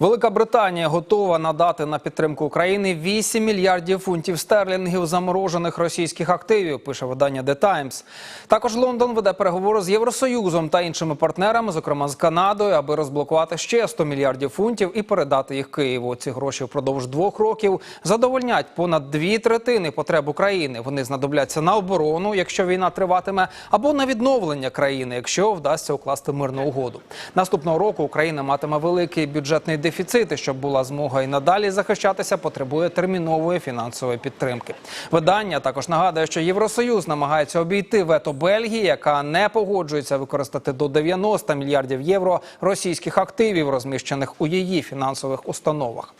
Велика Британія готова надати на підтримку України 8 мільярдів фунтів стерлінгів заморожених російських активів. Пише видання The Times. Також Лондон веде переговори з Євросоюзом та іншими партнерами, зокрема з Канадою, аби розблокувати ще 100 мільярдів фунтів і передати їх Києву. Ці гроші впродовж двох років задовольнять понад дві третини потреб України. Вони знадобляться на оборону, якщо війна триватиме, або на відновлення країни, якщо вдасться укласти мирну угоду. Наступного року Україна матиме великий бюджетний дефіцит. І Щоб була змога і надалі захищатися, потребує термінової фінансової підтримки. Видання також нагадує, що Євросоюз намагається обійти вето Бельгії, яка не погоджується використати до 90 мільярдів євро російських активів, розміщених у її фінансових установах.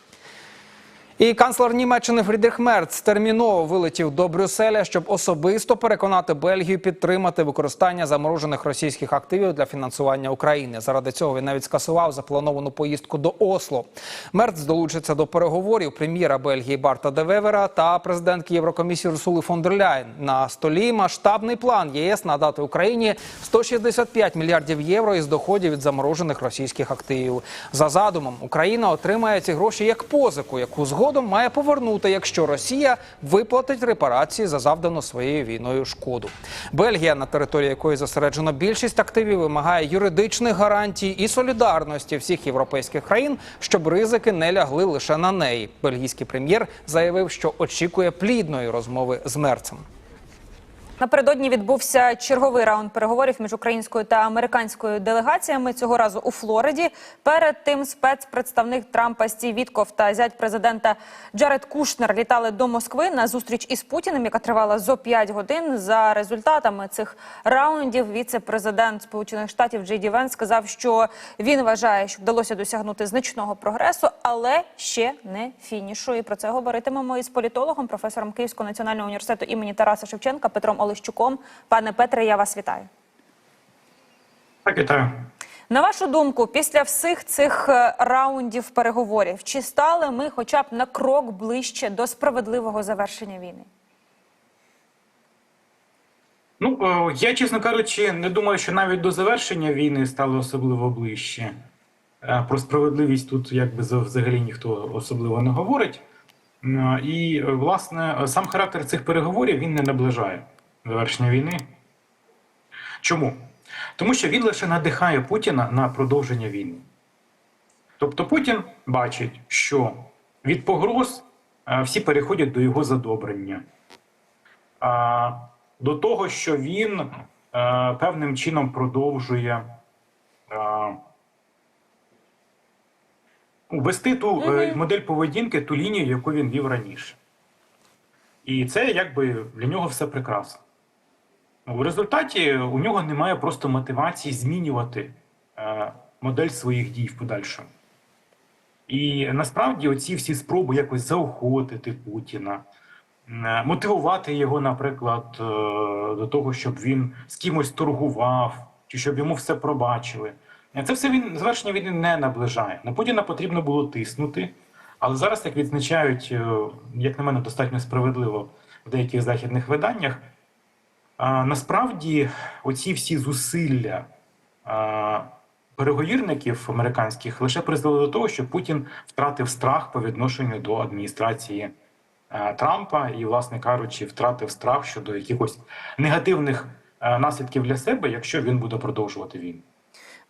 І канцлер Німеччини Фрідріх Мерц терміново вилетів до Брюсселя, щоб особисто переконати Бельгію підтримати використання заморожених російських активів для фінансування України. Заради цього він навіть скасував заплановану поїздку до Осло. Мерц долучиться до переговорів прем'єра Бельгії Барта де Вевера та президентки Єврокомісії Урсули фон дер Ляйн. На столі масштабний план ЄС надати Україні 165 мільярдів євро із доходів від заморожених російських активів. За задумом Україна отримає ці гроші як позику, яку згодом має повернути, якщо Росія виплатить репарації за завдану своєю війною шкоду. Бельгія, на території якої зосереджено більшість активів, вимагає юридичних гарантій і солідарності всіх європейських країн, щоб ризики не лягли лише на неї. Бельгійський прем'єр заявив, що очікує плідної розмови з мерцем. Напередодні відбувся черговий раунд переговорів між українською та американською делегаціями цього разу у Флориді. Перед тим спецпредставник Трампа Стів Вітков та зять президента Джаред Кушнер літали до Москви на зустріч із Путіним, яка тривала зо 5 годин. За результатами цих раундів віце-президент Сполучених Штатів Джей Ді Венс сказав, що він вважає, що вдалося досягнути значного прогресу, але ще не фінішу. І про це говоритимемо із політологом, професором Київського національного університету імені Тараса Шевченка Петром Олещуком. Пане Петре, я вас вітаю. Так, вітаю. На вашу думку, після всіх цих е, раундів переговорів, чи стали ми хоча б на крок ближче до справедливого завершення війни? Ну е, я, чесно кажучи, не думаю, що навіть до завершення війни стало особливо ближче. Е, Про справедливість тут якби за- взагалі ніхто особливо не говорить. І, власне, сам характер цих переговорів він не наближає завершення війни. Чому? Тому що він лише надихає Путіна на продовження війни. Тобто Путін бачить, що від погроз е, всі переходять до його задобрення. До того, що він е, певним чином продовжує е, вести ту модель поведінки, ту лінію, яку він вів раніше. І це якби для нього все прекрасно. В результаті у нього немає просто мотивації змінювати е, модель своїх дій в подальшому. І насправді оці всі спроби якось заохотити Путіна, е, мотивувати його, наприклад, е, до того, щоб він з кимось торгував, чи щоб йому все пробачили. Це все він завершення війни не наближає. На Путіна потрібно було тиснути, але зараз, як відзначають, як на мене, достатньо справедливо в деяких західних виданнях. Насправді, оці всі зусилля переговірників американських лише призвели до того, що Путін втратив страх по відношенню до адміністрації Трампа і, власне кажучи, втратив страх щодо якихось негативних наслідків для себе, якщо він буде продовжувати війну.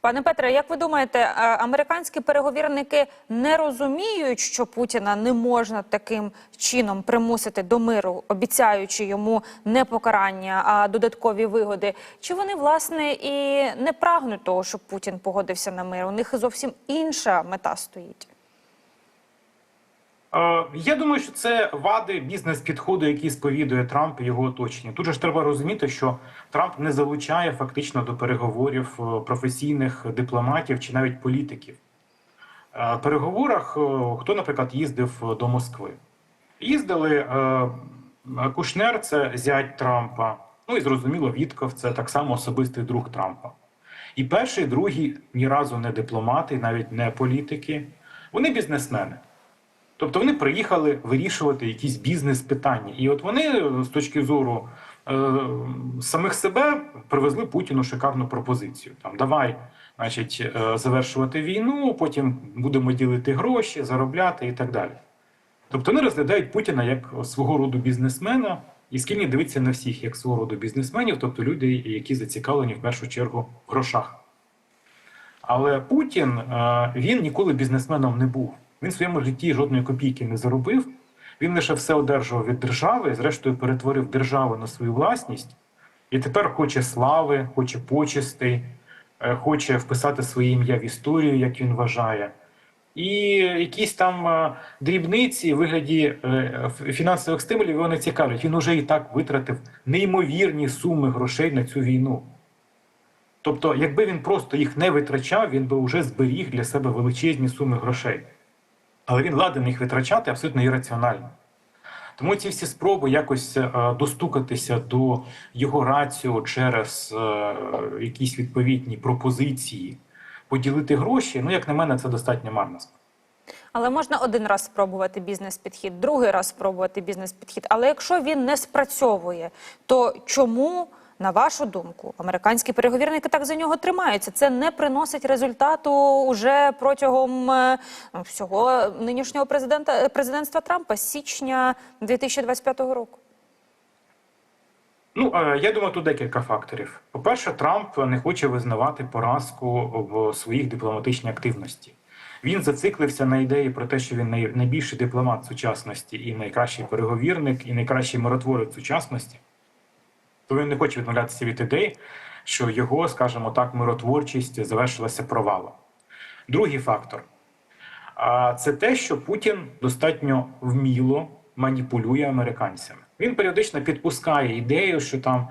Пане Петре, як ви думаєте, е, американські переговірники не розуміють, що Путіна не можна таким чином примусити до миру, обіцяючи йому не покарання, а додаткові вигоди? Чи вони власне і не прагнуть того, щоб Путін погодився на мир? У них зовсім інша мета стоїть. Е, Я думаю, що це вади бізнес-підходу, який сповідує Трамп і його оточення. Тут же ж треба розуміти, що Трамп не залучає фактично до переговорів е, професійних дипломатів чи навіть політиків. В переговорах е, хто, наприклад, їздив до Москви? Їздили Кушнер, це зять Трампа. Ну і зрозуміло, Вітков це так само особистий друг Трампа. І перший, другий ні разу не дипломати, навіть не політики. Вони бізнесмени. Тобто вони приїхали вирішувати якісь бізнес-питання. І от вони з точки зору е, самих себе привезли Путіну шикарну пропозицію. Там давай значить, е, завершувати війну, потім будемо ділити гроші, заробляти і так далі. Тобто вони розглядають Путіна як свого роду бізнесмена, і Скільні дивиться на всіх як свого роду бізнесменів, тобто люди, які зацікавлені в першу чергу в грошах. Але Путін е, він ніколи бізнесменом не був. Він в своєму житті жодної копійки не заробив. Він лише все одержував від держави, зрештою перетворив державу на свою власність, і тепер хоче слави, хоче почестей, хоче вписати своє ім'я в історію, як він вважає. І якісь там е, дрібниці в вигляді е, фінансових стимулів його не цікавлять. Він уже і так витратив неймовірні суми грошей на цю війну. Тобто, якби він просто їх не витрачав, він би вже зберіг для себе величезні суми грошей. Але він ладен їх витрачати абсолютно ірраціонально. Тому ці всі спроби якось е, достукатися до його раціо через е, якісь відповідні пропозиції, поділити гроші, ну, як на мене, це достатньо марно. Але можна один раз спробувати бізнес-підхід, другий раз спробувати бізнес-підхід. Але якщо він не спрацьовує, то чому, на вашу думку, американські переговірники так за нього тримаються? Це не приносить результату уже протягом е, всього нинішнього президента президентства Трампа з січня 2025 року. Ну, е, я думаю, тут декілька факторів. По-перше, Трамп не хоче визнавати поразку в своїх дипломатичній активності. Він зациклився на ідеї про те, що він найбільший дипломат сучасності і найкращий переговірник, і найкращий миротворець сучасності. То він не хоче відмовлятися від ідеї, що його, скажімо так, миротворчість завершилася провалом. Другий фактор це те, що Путін достатньо вміло маніпулює американцями. Він періодично підпускає ідею, що там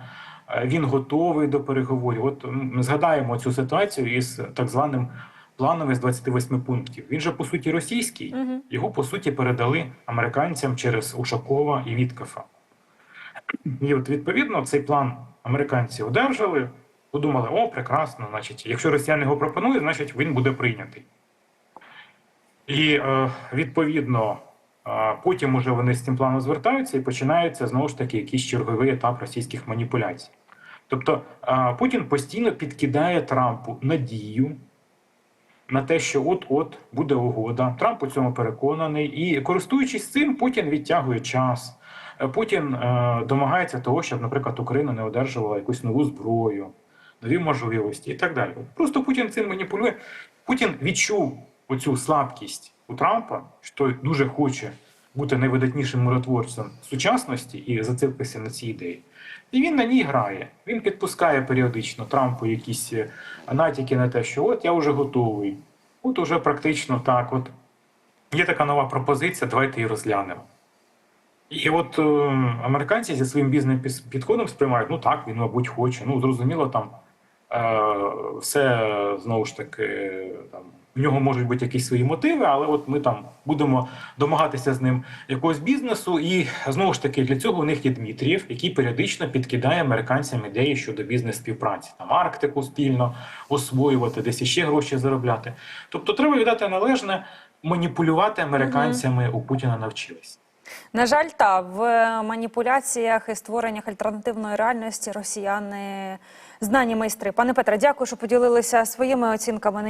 е, він готовий до переговорів. От м, згадаємо цю ситуацію із так званим планом із 28 пунктів. Він же по суті російський. Його по суті передали американцям через Ушакова і Віткафа. І от відповідно цей план американці одержали, подумали: о, прекрасно, значить, якщо росіяни його пропонують, значить він буде прийнятий. І е, відповідно е, потім уже вони з цим планом звертаються і починається знову ж таки якийсь черговий етап російських маніпуляцій. Тобто е, Путін постійно підкидає Трампу надію на те, що от-от буде угода. Трамп у цьому переконаний, і користуючись цим, Путін відтягує час. Путін е, домагається того, щоб, наприклад, Україна не одержувала якусь нову зброю, нові можливості і так далі. Просто Путін цим маніпулює. Путін відчув оцю слабкість у Трампа, що дуже хоче бути найвидатнішим миротворцем сучасності і зацепився на цій ідеї. І він на ній грає. Він підпускає періодично Трампу якісь е, натяки на те, що от я вже готовий. От уже практично так. От є така нова пропозиція, давайте її розглянемо. І от е, американці зі своїм бізнес-підходом сприймають, ну так, він, мабуть, хоче. Ну, зрозуміло, там е, все знову ж таки, там, в нього можуть бути якісь свої мотиви, але от ми там будемо домагатися з ним якогось бізнесу. І знову ж таки, для цього у них є Дмитрієв, який періодично підкидає американцям ідеї щодо бізнес-співпраці, там Арктику спільно освоювати, десь іще гроші заробляти. Тобто, треба віддати належне, маніпулювати американцями у Путіна навчились. На жаль, та в маніпуляціях і створеннях альтернативної реальності росіяни знані майстри. Пане Петре, дякую, що поділилися своїми оцінками.